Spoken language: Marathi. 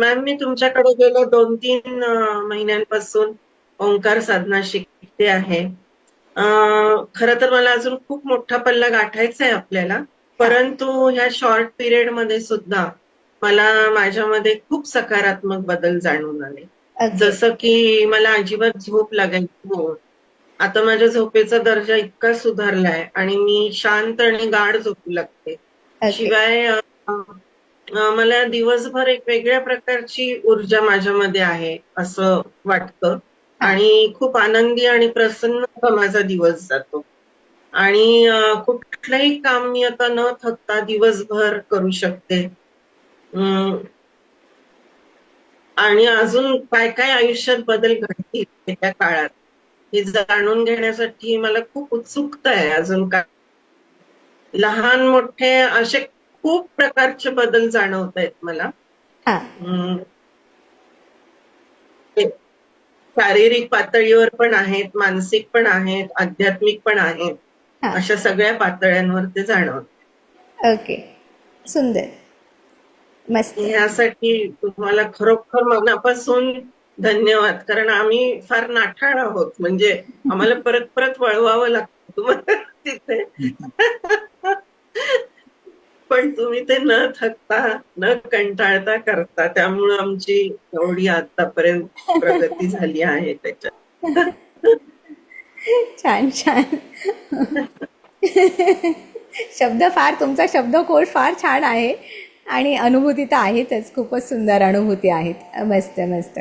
मॅम मी तुमच्याकडे गेल्या दोन तीन महिन्यांपासून ओंकार साधना शिकते आहे. खर तर मला अजून खूप मोठा पल्ला गाठायचा आहे आपल्याला परंतु ह्या शॉर्ट पिरियडमध्ये सुद्धा मला माझ्यामध्ये खूप सकारात्मक बदल जाणून आले. जसं की मला अजिबात झोप लागायची आता माझ्या झोपेचा दर्जा इतका सुधारलाय आणि मी शांत आणि गाढ झोपू लागते. शिवाय मला दिवसभर एक वेगळ्या प्रकारची ऊर्जा माझ्यामध्ये आहे असं वाटतं. आणि खूप आनंदी आणि प्रसन्न माझा दिवस जातो. आणि कुठलंही काम मी आता न थकता दिवसभर करू शकते. अं, आणि अजून काय काय आयुष्यात बदल घडतील त्या काळात हे जाणून घेण्यासाठी मला खूप उत्सुकता आहे अजून काय लहान मोठे असे खूप प्रकारचे बदल जाणवत आहेत मला. हा. शारीरिक पातळीवर पण आहेत मानसिक पण आहेत आध्यात्मिक पण आहेत. हा. अशा सगळ्या पातळ्यांवर ते जाणवत. ओके. सुंदर. मस्त. यासाठी तुम्हाला खरोखर मनापासून धन्यवाद. कारण आम्ही फार नाठाळ आहोत. म्हणजे आम्हाला परत परत वळवावं लागतं तुम्हाला तिथे. पण तुम्ही ते न थकता न कंटाळता करता. त्यामुळं आमची एवढी आतापर्यंत प्रगती झाली आहे त्याच्यात. छान छान. शब्द फार तुमचा शब्दकोश फार छान आहे. आणि अनुभूती तर आहेतच. खूपच सुंदर अनुभूती आहेत. मस्त मस्त.